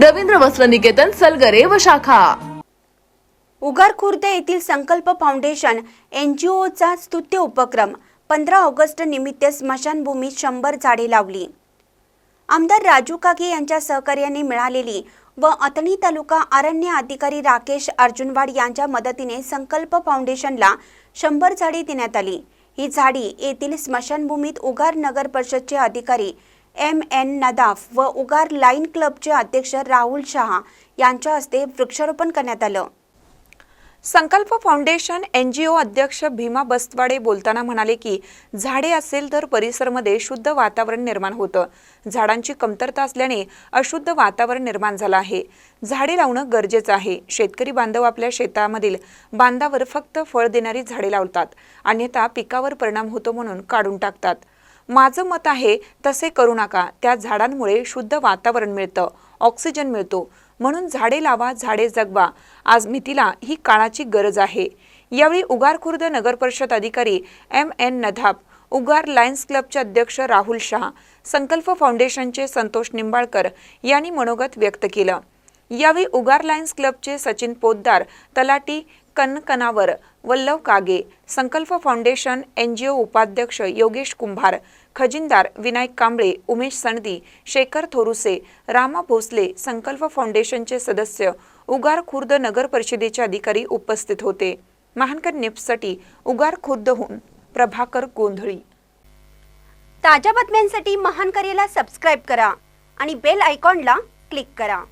रवींद्र वस्त्र निकेतन सलगरे व शाखा. उगार खुर्द येथील संकल्प फाउंडेशन एनजीओचा स्तुत्य उपक्रम पंधरा ऑगस्ट निमित्त स्मशानभूमीत शंभर झाडे लावली. आमदार राजू काके यांच्या सहकार्याने मिळालेली व अतणी तालुका अरण्य अधिकारी राकेश अर्जुनवाड यांच्या मदतीने संकल्प फाउंडेशनला शंभर झाडे देण्यात आली. ही झाडी येथील स्मशानभूमीत उगार नगर परिषदचे अधिकारी एम एन नदाफ व उगार लाईन क्लबचे अध्यक्ष राहुल शहा यांच्या हस्ते वृक्षारोपण करण्यात आलं. संकल्प फाउंडेशन एन जी ओ अध्यक्ष भीमा बस्तवाडे बोलताना म्हणाले की झाडे असेल तर परिसरमध्ये शुद्ध वातावरण निर्माण होतं. झाडांची कमतरता असल्याने अशुद्ध वातावरण निर्माण झालं आहे. झाडे लावणं गरजेचं आहे. शेतकरी बांधव आपल्या शेतामधील बांधावर फक्त फळ देणारी झाडे लावतात. अन्यथा पिकावर परिणाम होतो म्हणून काढून टाकतात. माझं मत आहे तसे करू नका. त्या झाडांमुळे शुद्ध वातावरण मिळतं ऑक्सिजन मिळतो. म्हणून झाडे लावा झाडे जगवा. आज मितीला ही काळाची गरज आहे. यावेळी उगार खुर्द नगर परिषद अधिकारी एम एन नधाप उगार लायन्स क्लबचे अध्यक्ष राहुल शहा संकल्प फाउंडेशनचे संतोष निंबाळकर यांनी मनोगत व्यक्त केलं. यावेळी उगार लायन्स क्लबचे सचिन पोद्दार तलाटी Kanakanavar Vallav Kage Sankalp foundation N G ओ उपाध्यक्ष योगेश कुंभार खजिनदार विनायक कांबळे उमेश सणदी शेखर थोरुसे रामा भोसले संकल्प फाउंडेशनचे सदस्य उगार खुर्द नगर परिषदेचे अधिकारी उपस्थित होते. महानकर निप्ससाठी उगार खुर्दहून प्रभाकर गोंधळी. ताज्या बातम्यांसाठी महान करेला सबस्क्राईब करा आणि बेल आयकॉनला क्लिक करा.